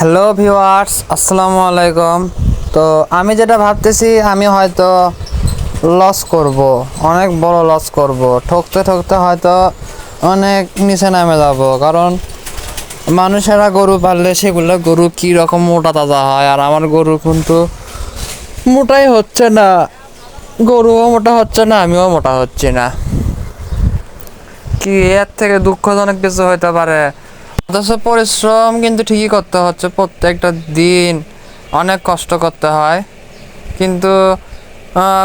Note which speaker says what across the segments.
Speaker 1: Hello viewers, আসসালামু আলাইকুম। তো আমি যেটা ভাবতেছি, আমি হয়তো লস করব, অনেক বড় লস করব। ঠকতে ঠকতে হয়তো অনেক নিচে নামে যাব, কারণ মানুষেরা গরু পাললে সেগুলো গরু কী রকম মোটা তাজা হয়, আর আমার গরু কিন্তু মোটাই হচ্ছে না। গরুও মোটা হচ্ছে না, আমিও মোটা হচ্ছি না। কি, এর থেকে দুঃখজনক কিছু হতে পারে? অথচ পরিশ্রম কিন্তু ঠিকই করতে হচ্ছে প্রত্যেকটা দিন। অনেক কষ্ট করতে হয়। কিন্তু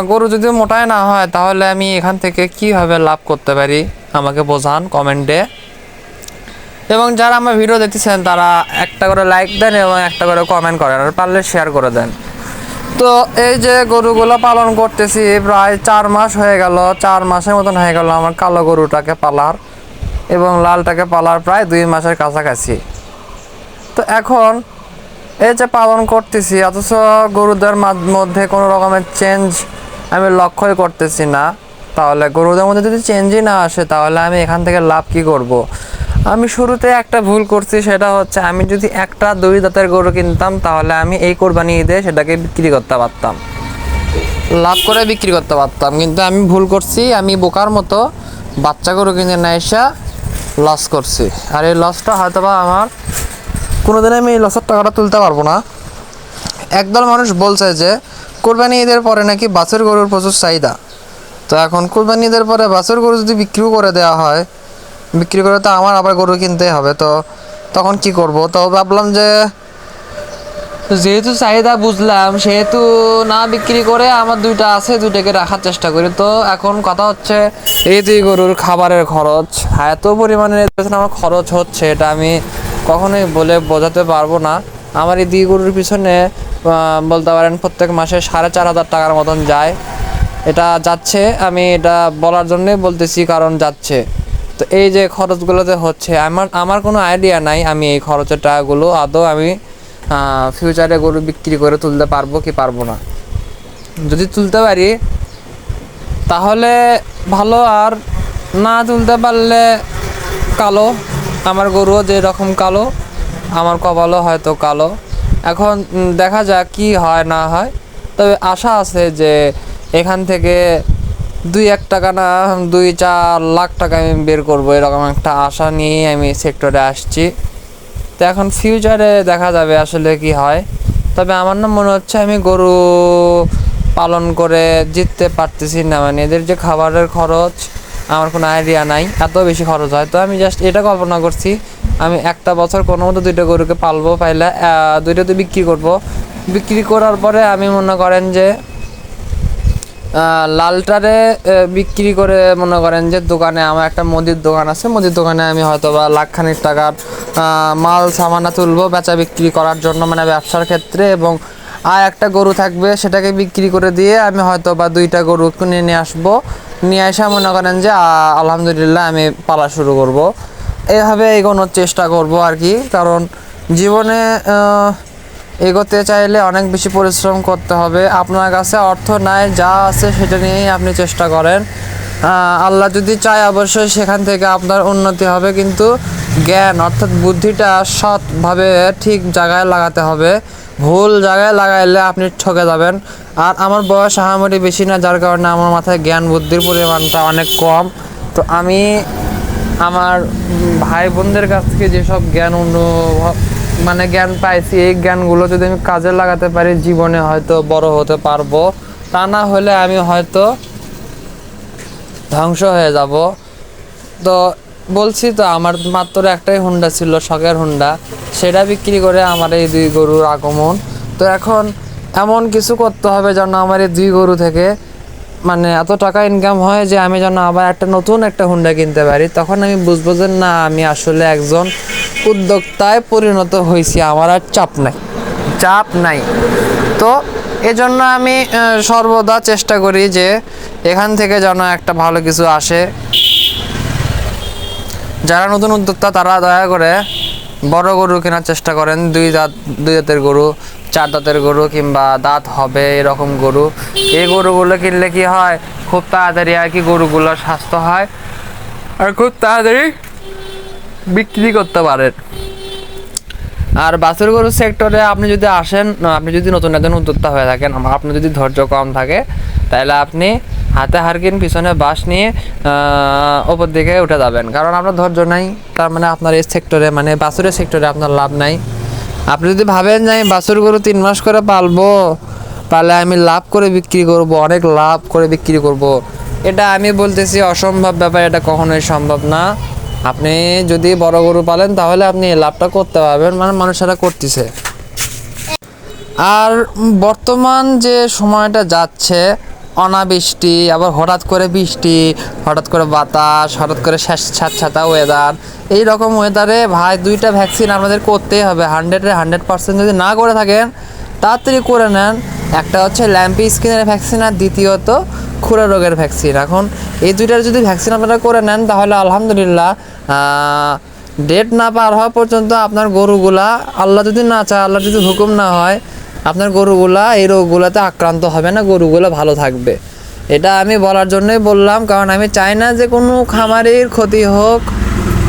Speaker 1: গরু যদি মোটায় না হয়, তাহলে আমি এখান থেকে কীভাবে লাভ করতে পারি? আমাকে বোঝান কমেন্টে। এবং যারা আমার ভিডিও দেখতেছেন, তারা একটা করে লাইক দেন এবং একটা করে কমেন্ট করেন, আর পারলে শেয়ার করে দেন। তো এই যে গরুগুলো পালন করতেছি, প্রায় চার মাস হয়ে গেল, চার মাসের মতন হয়ে গেল আমার কালো গরুটাকে পালার। এবং লালটাকে পালার প্রায় দুই মাসের কাছাকাছি। তো এখন এই যে পালন করতেছি, অথচ গরুদের মধ্যে কোনো রকমের চেঞ্জ আমি লক্ষ্যই করতেছি না। তাহলে গরুদের মধ্যে যদি চেঞ্জই না আসে, তাহলে আমি এখান থেকে লাভ কি করব। আমি শুরুতে একটা ভুল করছি, সেটা হচ্ছে আমি যদি একটা দুই দাঁতের গরু কিনতাম, তাহলে আমি এই কোরবানি ঈদে সেটাকে বিক্রি করতে পারতাম। লাভ করে বিক্রি করতে পারতাম। কিন্তু আমি ভুল করছি, আমি বোকার মতো বাচ্চা গরু কিনে না এসে লস করছি। আর এই লসটা হয়তো বা আমার কোনো কোনোদিন আমি এই লসের টাকাটা তুলতে পারব না। একদল মানুষ বলছে যে, কোরবানি ঈদের পরে নাকি বাছুর গরুর প্রচুর চাহিদা। তো এখন কোরবানি ঈদের পরে বাছুর গরু যদি বিক্রিও করে দেওয়া হয়, বিক্রি করে তো আমার আবার গরু কিনতে হবে। তো তখন কি করব? তো ভাবলাম যে যেহেতু চাহিদা বুঝলাম, সেহেতু না বিক্রি করে আমার দুইটা আছে, দুইটাকে রাখার চেষ্টা করি। তো এখন কথা হচ্ছে, এই দুই গরুর খাবারের খরচ, এত পরিমাণে আমার খরচ হচ্ছে, এটা আমি কখনোই বলে বোঝাতে পারব না। আমার এই দুই গরুর পিছনে বলতে পারেন প্রত্যেক মাসে সাড়ে চার হাজার টাকার মতন যায়। এটা যাচ্ছে, আমি এটা বলার জন্যই বলতেছি, কারণ যাচ্ছে। তো এই যে খরচগুলোতে হচ্ছে, আমার আমার কোনো আইডিয়া নাই আমি এই খরচের টাকাগুলো, আদৌ আমি ফিউচারে গরু বিক্রি করে তুলতে পারব কি পারব না? যদি তুলতে পারি, তাহলে ভালো। আর না তুলতে পারলে কালো। আমার গরুও যে রকম কালো, আমার কপালও হয়তো কালো। এখন দেখা যাক কি হয়, না হয়। তবে আশা আছে যে এখান থেকে দুই এক টাকা না, দুই চার লাখ টাকা আমি বের করব। এরকম একটা আশা নিয়ে আমি সেক্টরে আসছি। তো এখন ফিউচারে দেখা যাবে আসলে কি হয়। তবে আমার না মনে হচ্ছে আমি গরু পালন করে জিততে পারতেছি না। মানে এদের যে খাবারের খরচ, আমার কোনো আইডিয়া নাই, এত বেশি খরচ হয়। তো আমি জাস্ট এটা কল্পনা করছি, আমি একটা বছর কোনো মতো দুইটা গরুকে পালবো, পাইলে দুইটা তো বিক্রি করব। বিক্রি করার পরে আমি মনে করেন যে লালটারে বিক্রি করে মনে করেন যে দোকানে আমার একটা মুদির দোকান আছে। মুদির দোকানে আমি হয়তো বা লাখখানিক টাকার মাল, সামানা তুলবো বেচা বিক্রি করার জন্য মানে ব্যবসার ক্ষেত্রে এবং আর একটা গরু থাকবে সেটাকে বিক্রি করে দিয়ে আমি হয়তো বা দুইটা গরু কিনে নিয়ে আসব। নিয়ে এসে মনে করেন যে আলহামদুলিল্লাহ আমি পালা শুরু করব। এভাবে এগোনোর চেষ্টা করব আর কি। কারণ জীবনে এগোতে চাইলে অনেক বেশি পরিশ্রম করতে হবে। আপনার কাছে অর্থ নাই, যা আছে সেটা নিয়েই আপনি চেষ্টা করেন। আল্লাহ যদি চায় অবশ্যই সেখান থেকে আপনার উন্নতি হবে, কিন্তু জ্ঞান অর্থাৎ বুদ্ধিটা সৎভাবে ঠিক জায়গায় লাগাতে হবে। ভুল জায়গায় লাগাইলে আপনি ঠকে যাবেন। আর আমার বয়স আহামরি বেশি না, যার কারণে আমার মাথায় জ্ঞান বুদ্ধির পরিমাণটা অনেক কম। তো আমি আমার ভাই বোনদের কাছ থেকে যেসব জ্ঞান অনুভব মানে জ্ঞান পাইছি, এই জ্ঞানগুলো যদি আমি কাজে লাগাতে পারি, জীবনে হয়তো বড় হতে পারব। তা না হলে আমি হয়তো ধ্বংস হয়ে যাব। তো বলছি তো, আমার মাত্র একটাই হুন্ডা ছিল, শখের হুন্ডা। সেটা বিক্রি করে আমার এই দুই গরুর আগমন। তো এখন এমন কিছু করতে হবে যেন আমার এই দুই গরু থেকে মানে এত টাকা ইনকাম হয় যে আমি যেন আবার একটা নতুন একটা হুন্ডা কিনতে পারি। তখন আমি বুঝব যে না, আমি আসলে একজন উদ্যোক্তায় পরিণত হয়েছি আমার আর চাপ নাই। চাপ নাই। তো এজন্য আমি সর্বদা চেষ্টা করি যে এখান থেকে যেন একটা ভালো কিছু আসে। যারা নতুন উদ্যোক্তা তারা দয়া করে বড় গরু কেনার চেষ্টা করেন। দুই দাঁত দুই দাঁতের গরু চার দাঁতের গরু কিংবা দাঁত হবে এরকম গরু। এই গরুগুলো কিনলে কি হয়? খুব তাড়াতাড়ি আর কি গরুগুলোর স্বাস্থ্য হয়। আর খুব তাড়াতাড়ি বিক্রি করতে পারেন। আর বাছুর গরু সেক্টরে আপনি যদি আসেন, আপনি যদি নতুন একজন উদ্যোক্তা হয়ে থাকেন আপনার যদি ধৈর্য কম থাকে তাহলে আপনি হাতে হারকিন, পিছনে বাঁশ নিয়ে ওপর দিকে উঠে যাবেন। কারণ আপনার ধৈর্য নাই, তার মানে আপনার এই সেক্টরে মানে বাছুরের সেক্টরে আপনার লাভ নাই। আপনি যদি ভাবেন যে আমি বাছুর গরু তিন মাস করে পালবো পালে আমি লাভ করে বিক্রি করব, অনেক লাভ করে বিক্রি করব। এটা আমি বলতেছি অসম্ভব ব্যাপার, এটা কখনোই সম্ভব না। আপনি যদি বড় গরু পালেন, তাহলে আপনি লাভটা করতে পারবেন। মানে মানুষেরা করতেছে। আর বর্তমান যে সময়টা যাচ্ছে, অনাবৃষ্টি, আবার হঠাৎ করে বৃষ্টি, হঠাৎ করে বাতাস, হঠাৎ করে ছাতা ওয়েদার এই রকম ওয়েদারে ভাই দুইটা ভ্যাকসিন আপনাদের করতেই হবে। হান্ড্রেডে হান্ড্রেড পার্সেন্ট যদি না করে থাকেন, তাড়াতাড়ি করে নেন। একটা হচ্ছে ল্যাম্পি স্কিনের ভ্যাকসিন আর দ্বিতীয়ত খুরা রোগের ভ্যাকসিন এখন এই দুইটার যদি ভ্যাকসিন আপনারা করে নেন, তাহলে আলহামদুলিল্লাহ ডেট না পার হওয়া পর্যন্ত আপনার গরুগুলা, আল্লাহ যদি না চায়, আল্লাহ যদি হুকুম না হয়, আপনার গরুগুলা, এই রোগগুলোতে আক্রান্ত হবে না, গরুগুলো ভালো থাকবে। এটা আমি বলার জন্যই বললাম, কারণ আমি চাই না যে কোনো খামারের ক্ষতি হোক,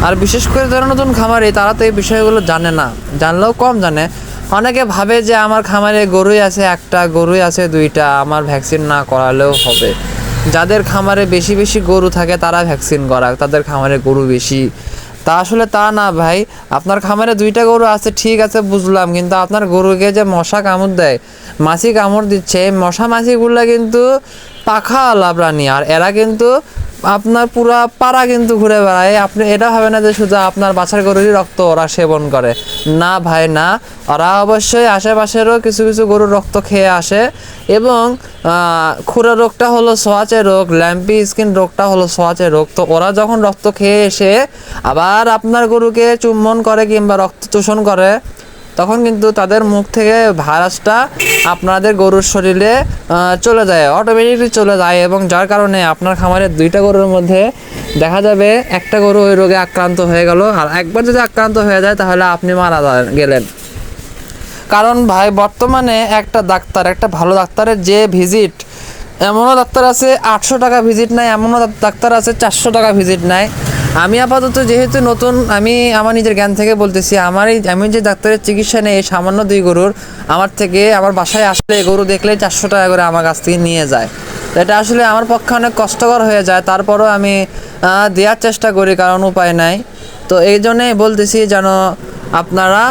Speaker 1: আর বিশেষ করে যারা নতুন খামারি, তারা তো এই বিষয়গুলো জানে না, জানলেও কম জানে। অনেকে ভাবে যে আমার খামারে গরুই আছে, একটা গরুই আছে, দুইটা, আমার ভ্যাকসিন না করালেও হবে। যাদের খামারে বেশি বেশি গরু থাকে, তারা ভ্যাকসিন করা তাদের খামারে গরু বেশি। তা আসলে তা না ভাই, আপনার খামারে দুইটা গরু আছে, ঠিক আছে, বুঝলাম, কিন্তু আপনার গরুকে যে মশা কামড় দেয়, মাছি কামড় দিচ্ছে, মশা মাছিগুলো কিন্তু পাখাওয়ালা প্রাণী, আর এরা কিন্তু আপনার পুরা পাড়া কিন্তু ঘুরে বেড়ায়। আপনি, এটা হবে না যে শুধু আপনার বাছার গরুরই রক্ত ওরা সেবন করে। না ভাই, না। ওরা অবশ্যই আশেপাশেরও কিছু কিছু গরুর রক্ত খেয়ে আসে এবং খুরা রোগটা হলো সোয়াচের রোগ, ল্যাম্পি স্কিন রোগটা হলো সোয়াচের রোগ। তো ওরা যখন রক্ত খেয়ে এসে আবার আপনার গরুকে চুম্বন করে কিংবা রক্ত চোষণ করে তখন কিন্তু তাদের মুখ থেকে ভাইরাসটা আপনাদের গরুর শরীরে চলে যায় অটোমেটিকলি চলে যায় এবং যার কারণে আপনার খামারের দুইটা গরুর মধ্যে দেখা যাবে একটা গরু ওই রোগে আক্রান্ত হয়ে গেল। আর একবার যদি আক্রান্ত হয়ে যায়, তাহলে আপনি মারা গেলেন। কারণ ভাই, বর্তমানে একটা ডাক্তার, একটা ভালো ডাক্তারের যে ভিজিট এমনও ডাক্তার আছে, আটশো টাকা ভিজিট নাই, এমনও ডাক্তার আছে, চারশো টাকা ভিজিট নাই। আমি আপাতত যেহেতু নতুন, আমি আমার নিজের জ্ঞান থেকে বলতেছি, আমার এই আমি যে ডাক্তারের চিকিৎসা নেই সামান্য দুই গরুর, আমার থেকে আমার বাসায় আসলে গরু দেখলে চারশো টাকা করে আমার কাছ থেকে নিয়ে যায়। এটা আসলে আমার পক্ষে অনেক কষ্টকর হয়ে যায়। তারপরও আমি দেওয়ার চেষ্টা করি, কারণ উপায় নাই। তো এই জন্যেই বলতেছি যেন আপনারা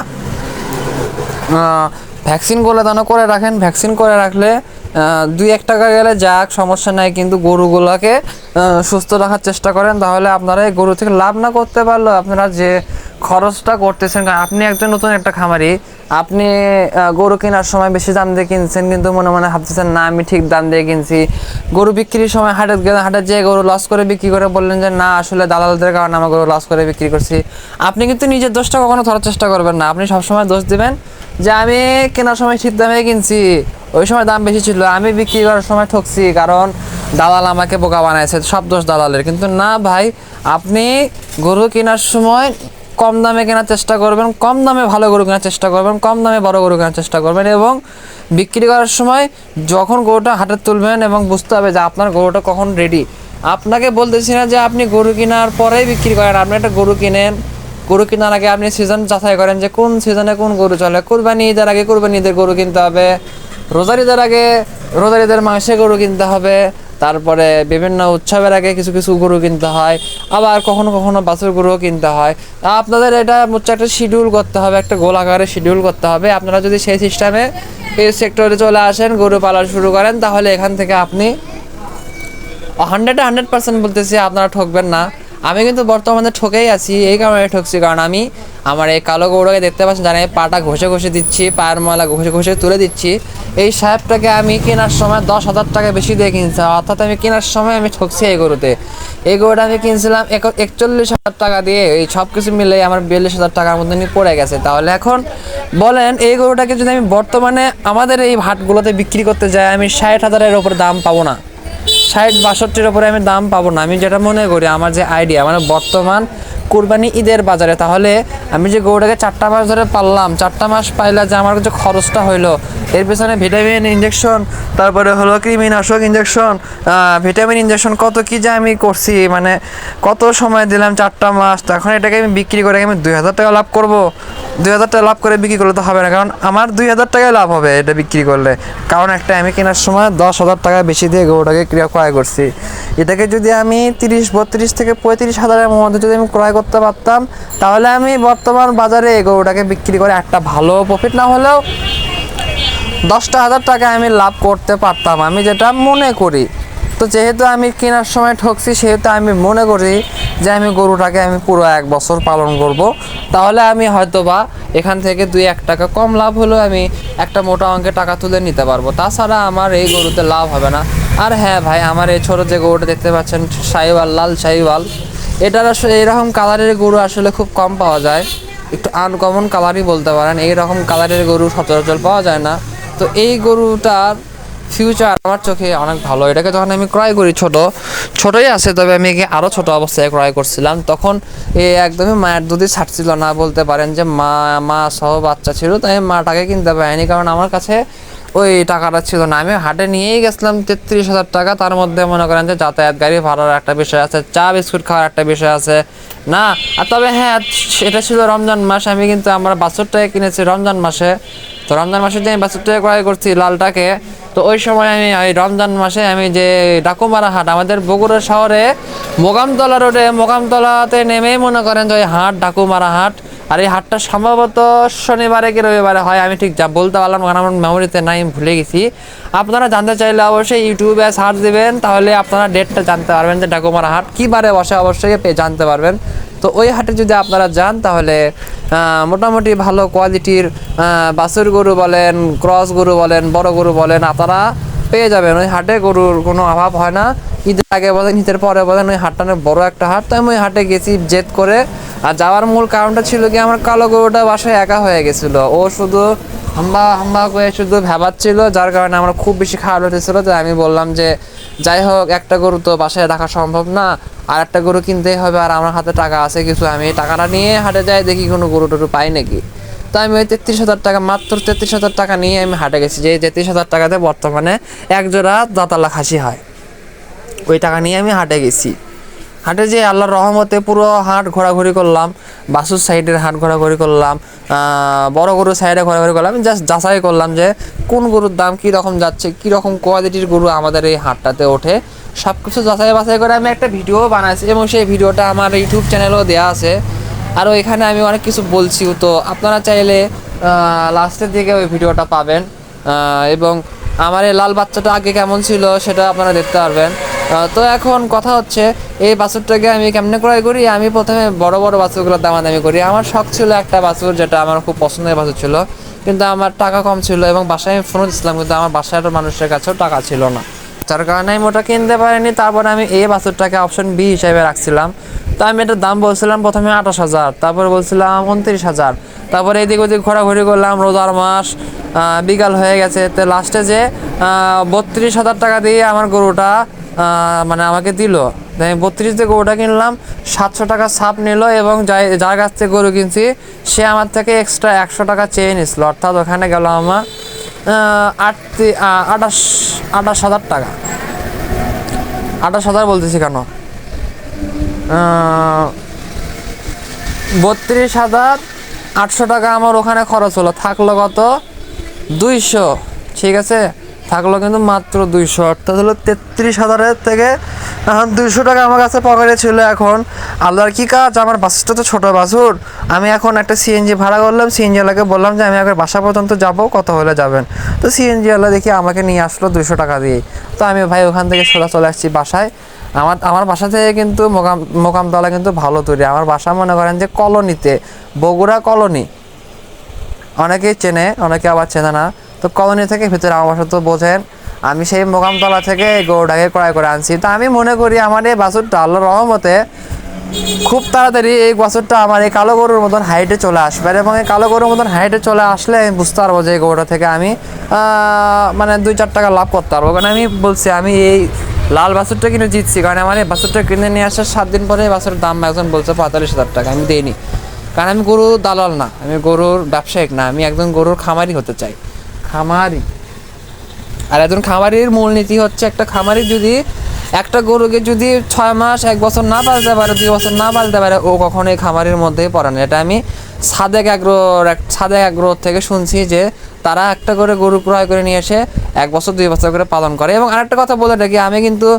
Speaker 1: ভ্যাকসিনগুলো যেন করে রাখেন। ভ্যাকসিন করে রাখলে দুই এক টাকা গেলে যাক, সমস্যা নাই, কিন্তু গরুগুলোকে সুস্থ রাখার চেষ্টা করেন, তাহলে আপনারা এই গরু থেকে লাভ না করতে পারলেও আপনারা যে খরচটা করতেছেন আপনি একজন নতুন একটা খামারি, আপনি গরু কেনার সময় বেশি দাম দিয়ে কিনছেন, কিন্তু মনে মনে ভাবতেছেন, না, আমি ঠিক দাম দিয়ে কিনছি। গরু বিক্রির সময় হাটে গেলে হাটে যেয়ে গরু লস করে বিক্রি করে বললেন যে, না, আসলে দালালদের কারণে আমার গরু লস করে বিক্রি করছি। আপনি কিন্তু নিজের দোষটা কখনো ধরার চেষ্টা করবেন না। আপনি সবসময় দোষ দিবেন যে, আমি কেনার সময় ঠিক দামে কিনছি, ওই সময় দাম বেশি ছিল, আমি বিক্রি করার সময় ঠকছি, কারণ দালাল আমাকে বোকা বানাইছে, সব দোষ দালালের। কিন্তু না ভাই, আপনি গরু কেনার সময় কম দামে কেনার চেষ্টা করবেন, কম দামে ভালো গরু কেনার চেষ্টা করবেন, কম দামে বড় গরু কেনার চেষ্টা করবেন এবং বিক্রি করার সময় যখন গরুটা হাটে তুলবেন এবং বুঝতে হবে যে আপনার গরুটা কখন রেডি আপনাকে বলতেছি না যে আপনি গরু কেনার পরেই বিক্রি করেন, আপনি একটা গরু কিনেন, গরু কেনার আগে আপনি সিজন যাচাই করেন যে কোন সিজনে কোন গরু চলে। কোরবানি ঈদের আগে কোরবানি ঈদের গরু কিনতে হবে, রোজার ঈদের আগে রোজার ঈদের মাসে গরু কিনতে হবে তারপরে বিভিন্ন উৎসবের আগে কিছু কিছু গরু কিনতে হয়, আবার কখনো কখনো বাছুর গরুও কিনতে হয়। আপনাদের এটা হচ্ছে একটা শিডিউল করতে হবে, একটা গোল আকারে শিডিউল করতে হবে। আপনারা যদি সেই সিস্টেমে এই সেক্টরে চলে আসেন, গরু পালন শুরু করেন, তাহলে এখান থেকে আপনি হান্ড্রেডে হান্ড্রেড পার্সেন্ট বলতেছি আপনারা ঠকবেন না। আমি কিন্তু বর্তমানে ঠকেই আছি, এই কারণে ঠকছি। কারণ আমি আমার এই কালো গৌড়কে দেখতে পাচ্ছি জানি পাটা ঘষে ঘষে দিচ্ছি, পায়ের ময়লা ঘষে ঘষে তুলে দিচ্ছি, এই সাহেবটাকে আমি কেনার সময় দশ হাজার টাকা বেশি দিয়ে কিনছি অর্থাৎ আমি কেনার সময় আমি ঠকছি এই গরুতে। এই গরুটা আমি কিনছিলাম এক- একচল্লিশ হাজার টাকা দিয়ে, এই সব কিছু মিলে আমার বিয়াল্লিশ হাজার টাকার মধ্যে নিয়ে পড়ে গেছে। তাহলে এখন বলেন, এই গরুটাকে যদি আমি বর্তমানে আমাদের এই হাটগুলোতে বিক্রি করতে যাই, আমি ষাট হাজারের ওপর দাম পাবো না। ষাট বাষট্টির ওপরে আমি দাম পাবো না। আমি যেটা মনে করি, আমার যে আইডিয়া মানে বর্তমান কুরবানি ঈদের বাজারে, তাহলে আমি যে গরুটাকে চারটা মাস ধরে পারলাম চারটা মাস পাইলে যে আমার যে খরচটা হইল, এর পেছনে ভিটামিন ইঞ্জেকশন তারপরে হলো কৃমিনাশক ইঞ্জেকশন ভিটামিন ইঞ্জেকশন কত কি যে আমি করছি মানে কত সময় দিলাম চারটা মাস তখন এটাকে আমি বিক্রি করে আমি দুই হাজার টাকা লাভ করব। দুই হাজার টাকা লাভ করে বিক্রি করলে তো হবে না, কারণ আমার দুই হাজার টাকায় লাভ হবে এটা বিক্রি করলে। কারণ একটা আমি কেনার সময় দশ হাজার টাকা বেশি দিয়ে গরুটাকে ক্রিয়া ক্রয় করছি। এটাকে যদি আমি তিরিশ, বত্রিশ থেকে পঁয়ত্রিশ হাজারের মধ্যে যদি আমি ক্রয় করতে পারতাম, তাহলে আমি বর্তমান বাজারে গরুটাকে বিক্রি করে একটা ভালো প্রফিট না হলেও দশটা হাজার টাকা আমি লাভ করতে পারতাম। আমি যেটা মনে করি। তো যেহেতু আমি কেনার সময় ঠকছি, সেহেতু আমি মনে করি যে আমি গরুটাকে আমি পুরো এক বছর পালন করব। তাহলে আমি হয়তো বা এখান থেকে দুই এক টাকা কম লাভ হলেও আমি একটা মোটা অঙ্কে টাকা তুলে নিতে পারব। তাছাড়া আমার এই গরুতে লাভ হবে না। আর হ্যাঁ ভাই, আমার এই ছোটো যে গরুটা দেখতে পাচ্ছেন, সাইওয়াল, লাল সাইওয়াল, এটার আসলে এরকম কালারের গরু আসলে খুব কম পাওয়া যায়। একটু আনকমন কালারই বলতে পারেন এই রকম কালারের গরু সচরাচর পাওয়া যায় না। তো এই গরুটার ফিউচার আমার চোখে অনেক ভালো। এটাকে যখন আমি ক্রয় করি ছোট, ছোটই আছে, তবে আমি একে আরও ছোট অবস্থায় ক্রয় করছিলাম। তখন এ একদমই মায়ের দুধই ছাড়ছিল না, বলতে পারেন যে মা মা সহ বাচ্চা ছিল, তাই মাটাকে কিনতে পারিনি। কারণ আমার কাছে ওই টাকাটা ছিল না। আমি হাটে নিয়েই গেছিলাম তেত্রিশ হাজার টাকা। তার মধ্যে মনে করেন যে যাতায়াত গাড়ি ভাড়ার একটা বিষয় আছে, চা বিস্কুট খাওয়ার একটা বিষয় আছে। না, আর তবে হ্যাঁ এটা ছিল রমজান মাস। আমি কিন্তু আমার বাছরটাকে কিনেছি রমজান মাসে। তো রমজান মাসে যে আমি বাছরটাকে ক্রয় করছি লালটাকে। তো ওই সময় আমি ওই রমজান মাসে আমি যে ডাকুমারা হাট, আমাদের বগুড়া শহরে মোগামতলা রোডে, মোগামতলাতে নেমেই মনে করেন যে ওই হাট, ডাকুমারা হাট। আর এই হাটটা সম্ভবত শনিবারে কি রবিবারে হয়, আমি ঠিক যা বলতে পারলাম, কারণ আমার মেমোরিতে নাই ভুলে গেছি। আপনারা জানতে চাইলে অবশ্যই ইউটিউবে সার্চ দেবেন, তাহলে আপনারা ডেটটা জানতে পারবেন যে ডাকুমারা হাট কী বারে বসে, অবশ্যই জানতে পারবেন। তো ওই হাটে যদি আপনারা যান, তাহলে মোটামুটি ভালো কোয়ালিটির বাছুর গরু বলেন ক্রস গরু বলেন, বড় গরু বলেন, আপনারা পেয়ে যাবেন। ওই হাটে গরুর কোনো অভাব হয় না। ঈদের আগে বলেন, ঈদের পরে বলেন, ওই হাটটা অনেক বড় একটা হাট। তো আমি ওই হাটে গেছি জেদ করে। আর যাওয়ার মূল কারণটা ছিল কি, আমার কালো গরুটা বাসায় একা হয়ে গেছিল। ও শুধু হাম্বা হাম্বা করে শুধু ভেবাচ্ছিল, যার কারণে আমার খুব বেশি খারাপ হতেছিল তো আমি বললাম যে, যাই হোক, একটা গরু তো বাসায় রাখা সম্ভব না। আর একটা গরু কিনতেই হবে, আর আমার হাতে টাকা আছে কিছু। আমি টাকাটা নিয়ে হাটে যাই, দেখি কোনো গরু টরু পাই নাকি? তো আমি ওই তেত্রিশ হাজার টাকা, মাত্র তেত্রিশ হাজার টাকা নিয়ে আমি হাটে গেছি। যে তেত্রিশ হাজার টাকাতে বর্তমানে এক জোড়া দাতালা খাসি হয়। ওই টাকা নিয়ে আমি হাটে গেছি। হাটে যে আল্লাহর রহমতে পুরো হাট ঘোরাঘুরি করলাম, বাসুর সাইডের হাট ঘোরাঘুরি করলাম বড় গরু সাইডে ঘোরাঘুরি করলাম জাস্ট যাচাই করলাম যে কোন গরুর দাম কী রকম যাচ্ছে, কী রকম কোয়ালিটির গরু আমাদের এই হাটটাতে ওঠে। সব কিছু যাচাই বাছাই করে আমি একটা ভিডিও বানাইছি এবং সেই ভিডিওটা আমার ইউটিউব চ্যানেলেও দেওয়া আছে। আর এখানে আমি অনেক কিছু বলছি, তো আপনারা চাইলে লাস্টের দিকে ওই ভিডিওটা পাবেন। এবং আমার এই লাল বাচ্চাটা আগে কেমন ছিল সেটা আপনারা দেখতে পারবেন। তো এখন কথা হচ্ছে, এই বাছুরটাকে আমি কেমনে ক্রয় করি? আমি প্রথমে বড় বড় বাছুরগুলোর দামাদামি করি। আমার শখ ছিল একটা বাছুর যেটা আমার খুব পছন্দের বাছুর ছিল, কিন্তু আমার টাকা কম ছিল এবং বাসায় আমি ফোন দিচ্ছিলাম কিন্তু আমার বাসায় মানুষের কাছেও টাকা ছিল না। যার কারণে আমি ওটা কিনতে পারিনি। তারপরে আমি এই বাছুরটাকে অপশন বি হিসাবে রাখছিলাম। তো আমি এটার দাম বলছিলাম প্রথমে আঠাশ হাজার তারপরে বলছিলাম উনত্রিশ হাজার। তারপরে এদিক ওদিক ঘোরাঘুরি করলাম রোজার মাস বিকাল হয়ে গেছে। তো লাস্টে যে বত্রিশ হাজার টাকা দিয়ে আমার গরুটা মানে আমাকে দিল। আমি বত্রিশ দিয়ে গরুটা কিনলাম সাতশো টাকা ছাপ নিল এবং যাই- যার কাছ থেকে গরু কিনছি সে আমার থেকে এক্সট্রা একশো টাকা চেয়ে নিছিল। অর্থাৎ ওখানে গেল আমার আহ, আঠাশ আঠাশ হাজার টাকা। আঠাশ হাজার বলতেছি কেন? বত্রিশ হাজার আটশো টাকা আমার ওখানে খরচ হলো। থাকল কত? দুইশো। ঠিক আছে? থাকল কিন্তু মাত্র দুইশো। অর্থাৎ হলো তেত্রিশ হাজারের থেকে এখন দুইশো টাকা আমার কাছে পকেটে ছিল এখন। আল্লাহর কি কাজ? আমার বাসটা তো ছোটো বাসুর আমি এখন একটা সিএনজি ভাড়া করলাম। সিএনজি ওয়ালাকে বললাম যে, আমি একবার বাসা পর্যন্ত যাব, কত হলে যাবেন? তো সিএনজি ওয়ালা দেখি আমাকে নিয়ে আসলো দুইশো টাকা দিয়ে। তো আমি, ভাই, ওখান থেকে সোজা চলে আসছি বাসায়। আমার আমার বাসা থেকে কিন্তু মোকাম, মোকামতলা কিন্তু ভালো তৈরি। আমার বাসা মনে করেন যে কলোনিতে, বগুড়া কলোনি। অনেকেই চেনে, অনেকে আবার চেনে না। তো কলোনি থেকে ভিতরে আমার বাসা তো বোঝেন আমি সেই মোকামতলা থেকে এই গরুটাকে ক্রয় করে আনছি। তো আমি মনে করি আমার এই বাছুরটা আল্লাহ রহমতে খুব তাড়াতাড়ি এই বাছুরটা আমার এই কালো গরুর মতন হাইটে চলে আসবে এবং এই কালো গরুর মতন হাইটে চলে আসলে আমি বুঝতে পারব যে এই গরুটা থেকে আমি মানে দুই চার টাকা লাভ করতে পারব। কারণ আমি বলছি, আমি এই লাল বাছুরটা কিনে জিতছি। কারণ আমার এই বাছুরটা কিনে নিয়ে আসার সাত দিন পরে এই বাছুরের দাম একজন বলছে পঁয়তাল্লিশ হাজার টাকা। আমি দিইনি। কারণ আমি গরু দালাল না, আমি গরুর ব্যবসায়িক না, আমি একজন গরুর খামারি হতে চাই। খামারি। আর একজন খামারির মূলনীতি হচ্ছে একটা খামারি যদি একটা গরুকে যদি ছয় মাস, এক বছর না পালতে পারে, দুই বছর না পালতে পারে, ও কখনোই খামারির মধ্যেই পড়ে না। এটা আমি সাদেক আগ্রহ সাদেক আগ্রহ থেকে শুনছি যে তারা একটা করে গরু ক্রয় করে নিয়ে এসে এক বছর, দুই বছর করে পালন করে। এবং আরেকটা কথা বলে রাখি, আমি কিন্তু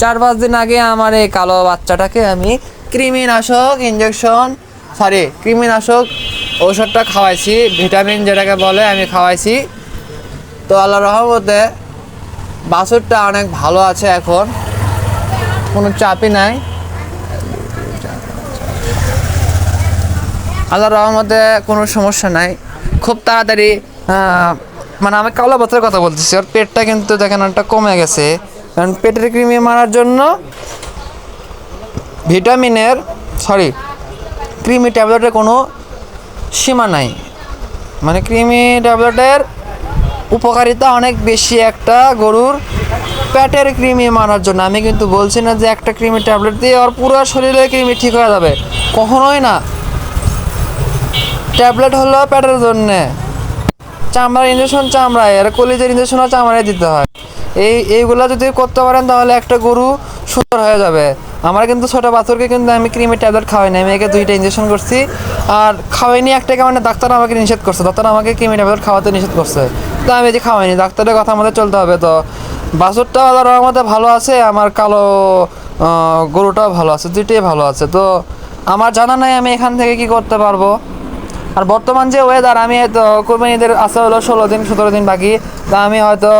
Speaker 1: চার পাঁচ দিন আগে আমার এই কালো বাচ্চাটাকে আমি কৃমিনাশক ইঞ্জেকশন সরি কৃমিনাশক ঔষধটা খাওয়াইছি ভিটামিন যেটাকে বলে, আমি খাওয়াইছি। তো আল্লাহ রহমতে বাছুরটা অনেক ভালো আছে এখন। কোনো চাপই নাই। আল্লাহ রহমতে কোনো সমস্যা নাই। খুব তাড়াতাড়ি মানে আমি কালো বাচ্চার কথা বলতেছি। ওর পেটটা কিন্তু দেখেন একটা কমে গেছে। কারণ পেটের কৃমি মারার জন্য ভিটামিনের সরি ক্রিমি ট্যাবলেটের কোনো সীমা নাই। মানে ক্রিমি ট্যাবলেটের উপকারিতা অনেক বেশি একটা গরুর পেটের কৃমি মারার জন্য। আমি কিন্তু বলছি না যে একটা ক্রিমি ট্যাবলেট দিয়ে ওর পুরো শরীরে কৃমি ঠিক হয়ে যাবে। কখনোই না। ট্যাবলেট হলো পেটের জন্যে। চামড়ার ইঞ্জেকশন চামড়ায়, আর কলিজের ইঞ্জেকশনও চামড়ায় দিতে হয়। এই, এইগুলো যদি করতে পারেন তাহলে একটা গরু সুন্দর হয়ে যাবে। আমার কিন্তু ছোটো বাছুরকে কিন্তু আমি ক্রিমের ট্যাবলেট খাওয়াই না আমি একে দুইটা ইঞ্জেকশন করছি। আর খাওয়াইনি একটা কারণে ডাক্তার আমাকে নিষেধ করছে। ডাক্তার আমাকে ক্রিমের ট্যাবলেট খাওয়াতে নিষেধ করছে। আমি যে খাওয়াইনি, ডাক্তারের কথা আমাদের চলতে হবে তো। বাছুরটা আল্লাহর রহমতে ভালো আছে, আমার কালো গরুটাও ভালো আছে, দুইটাই ভালো আছে। তো আমার জানা নাই আমি এখান থেকে কি করতে পারব। আর বর্তমান যে ওয়েদার আমি হয়তো কোরবানিদের আছে হলো ষোলো দিন, সতেরো দিন বাকি। তা আমি হয়তো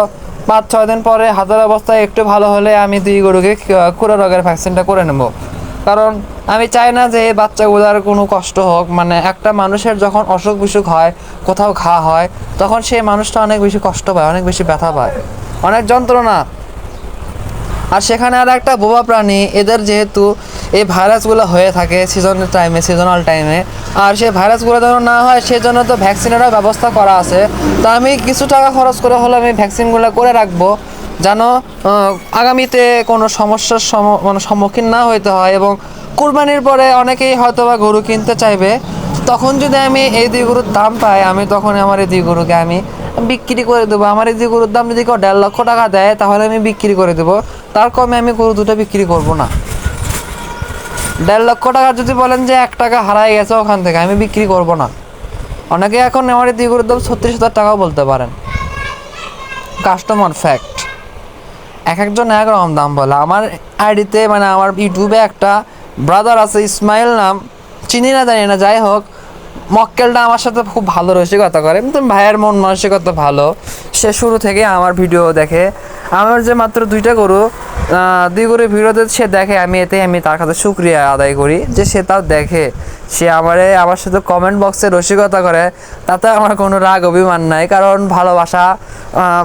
Speaker 1: পাঁচ, ছয় দিন পরে হাতের অবস্থায় একটু ভালো হলে আমি দুই গরুকে খুরা রোগের ভ্যাকসিনটা করে নেব। কারণ আমি চাই না যে বাচ্চাগুলোর কোনো কষ্ট হোক মানে একটা মানুষের যখন অসুখ বিসুখ হয়, কোথাও ঘা হয়, তখন সেই মানুষটা অনেক বেশি কষ্ট পায়, অনেক বেশি ব্যথা পায়। অনেক যন্ত্রণা। আর সেখানে আর একটা বোবা প্রাণী, এদের যেহেতু এই ভাইরাসগুলো হয়ে থাকে সিজনের টাইমে সিজনাল টাইমে আর সেই ভাইরাসগুলো যেন না হয়, সেজন্য তো ভ্যাকসিনেরও ব্যবস্থা করা আছে। তো আমি কিছু টাকা খরচ করে হলে আমি ভ্যাকসিনগুলো করে রাখব। যেন আগামীতে কোনো সমস্যার সম- মানে সম্মুখীন না হইতে হয় এবং কুরবানির পরে অনেকেই হয়তো বা গরু কিনতে চাইবে, তখন যদি আমি এই দুই গরুর দাম পাই, আমি তখন আমার এই দুই গরুকে আমি বিক্রি করে দেবো। আমার এই দুই গরুর দাম যদি কেউ দেড় লক্ষ টাকা দেয়, তাহলে আমি বিক্রি করে দেবো। তার কমে আমি গরু দুটো বিক্রি করব না। দেড় লক্ষ টাকা যদি বলেন যে এক টাকা হারাই গেছে ওখান থেকে, আমি বিক্রি করব না। অনেকে এখন আমার এই দুই গরুর দাম ছত্রিশ হাজার টাকাও বলতে পারেন। Customer fact. এক একজন এক রকম দাম বলে। আমার আইডিতে মানে আমার ইউটিউবে একটা ব্রাদার আছে, ইসমাইল নাম, চিনি না, জানি না, যাই হোক, মক্কেলটা আমার সাথে খুব ভালো রসিকতা করে। কিন্তু ভাইয়ের মন মানসিকতা ভালো। সে শুরু থেকে আমার ভিডিও দেখে। আমার যে মাত্র দুইটা গরু দুই গরু ভিডিওতে সে দেখে, আমি এতে, আমি তার কাছে শুক্রিয়া আদায় করি যে সে তাও দেখে। সে আমারে, আমার সাথে কমেন্ট বক্সে রসিকতা করে। তাতে আমার কোনো রাগ, অভিমান নাই। কারণ ভালোবাসা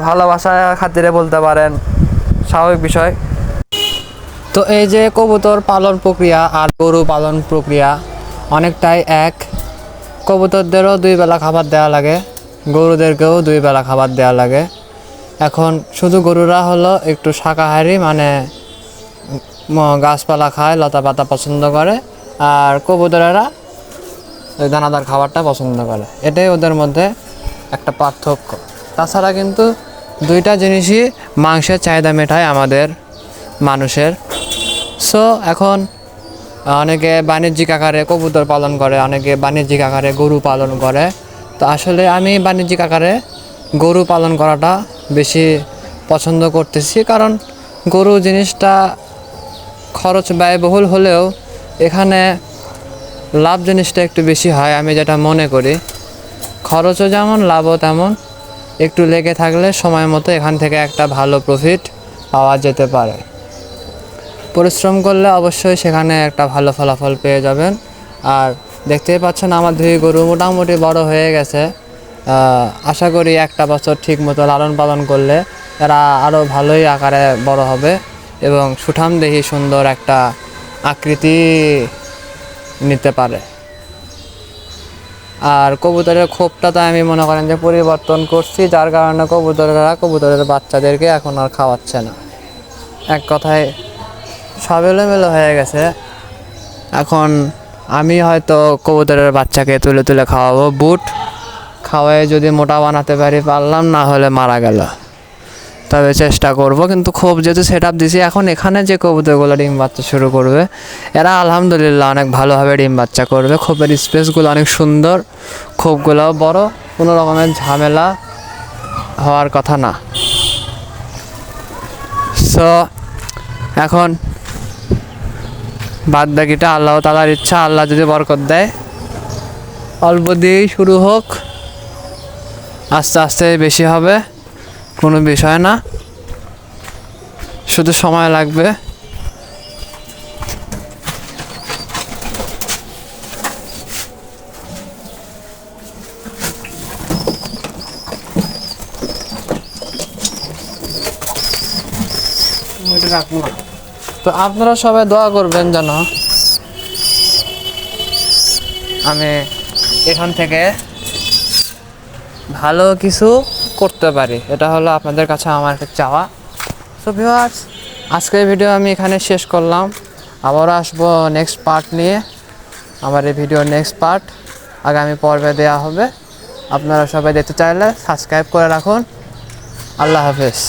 Speaker 1: ভালোবাসা খাতিরে বলতে পারেন স্বাভাবিক বিষয়। তো এই যে কবুতর পালন প্রক্রিয়া আর গরু পালন প্রক্রিয়া অনেকটাই এক। কবুতরদেরও দুই বেলা খাবার দেওয়া লাগে, গরুদেরকেও দুই বেলা খাবার দেওয়া লাগে। এখন শুধু গরুরা হলো একটু শাকাহারি মানে গাছপালা খায় লতা পাতা পছন্দ করে, আর কবুতরেরা দানাদার খাবারটা পছন্দ করে। এটাই ওদের মধ্যে একটা পার্থক্য। তাছাড়া কিন্তু দুইটা জিনিসই মাংসের চাহিদা মেটায় আমাদের মানুষের। সো এখন অনেকে বাণিজ্যিক আকারে কবুতর পালন করে, অনেকে বাণিজ্যিক আকারে গরু পালন করে। তো আসলে আমি বাণিজ্যিক আকারে গরু পালন করাটা বেশি পছন্দ করতেছি, কারণ গরু জিনিসটা খরচ ব্যয়বহুল হলেও এখানে লাভ জিনিসটা একটু বেশি হয়, আমি যেটা মনে করি। খরচও যেমন, লাভও তেমন। একটু লেগে থাকলে সময় মতো এখান থেকে একটা ভালো প্রফিট পাওয়া যেতে পারে। পরিশ্রম করলে অবশ্যই সেখানে একটা ভালো ফলাফল পেয়ে যাবেন। আর দেখতেই পাচ্ছেন আমার দুই গরু মোটামুটি বড় হয়ে গেছে। আশা করি একটা বছর ঠিক মতো লালন পালন করলে এরা আরও ভালোই আকারে বড় হবে এবং সুঠাম দেহি সুন্দর একটা আকৃতি নিতে পারে। আর কবুতরের খোপটা তো আমি মনে করেন যে পরিবর্তন করছি, যার কারণে কবুতরেরা কবুতরের বাচ্চাদেরকে এখন আর খাওয়াচ্ছে না। এক কথায় সব এলোমেলো হয়ে গেছে। এখন আমি হয়তো কবুতরের বাচ্চাকে তুলে তুলে খাওয়াবো বুট খাওয়াই যদি মোটা বানাতে পারি পারলাম, না হলে মারা গেল। তবে চেষ্টা করব, কিন্তু খুব যেহেতু সেট আপ দিছি, এখন এখানে যে কবুতরগুলো ডিম বাচ্চা শুরু করবে, এরা আলহামদুলিল্লাহ অনেক ভালোভাবে ডিম বাচ্চা করবে। খোপের স্পেসগুলো অনেক সুন্দর খোপগুলোও বড়, কোনো রকমের ঝামেলা হওয়ার কথা না। সো এখন বাদ বাকিটা আল্লাহ তালার ইচ্ছা, আল্লাহ যদি বরকত দেয়, অল্প দিয়েই শুরু হোক, আস্তে আস্তে বেশি হবে। কোনো বিষয় না। শুধু সময় লাগবে। তো আপনারা সবাই দোয়া করবেন যেন আমি এখান থেকে ভালো কিছু করতে পারি। এটা হলো আপনাদের কাছে আমার একটা চাওয়া। সো ভিউয়ার্স আজকের ভিডিও আমি এখানে শেষ করলাম। আবারও আসব নেক্সট পার্ট নিয়ে। আমার এই ভিডিও নেক্সট পার্ট আগামী পর্বে দেওয়া হবে। আপনারা সবাই দেখতে চাইলে সাবস্ক্রাইব করে রাখুন। আল্লাহ হাফেজ।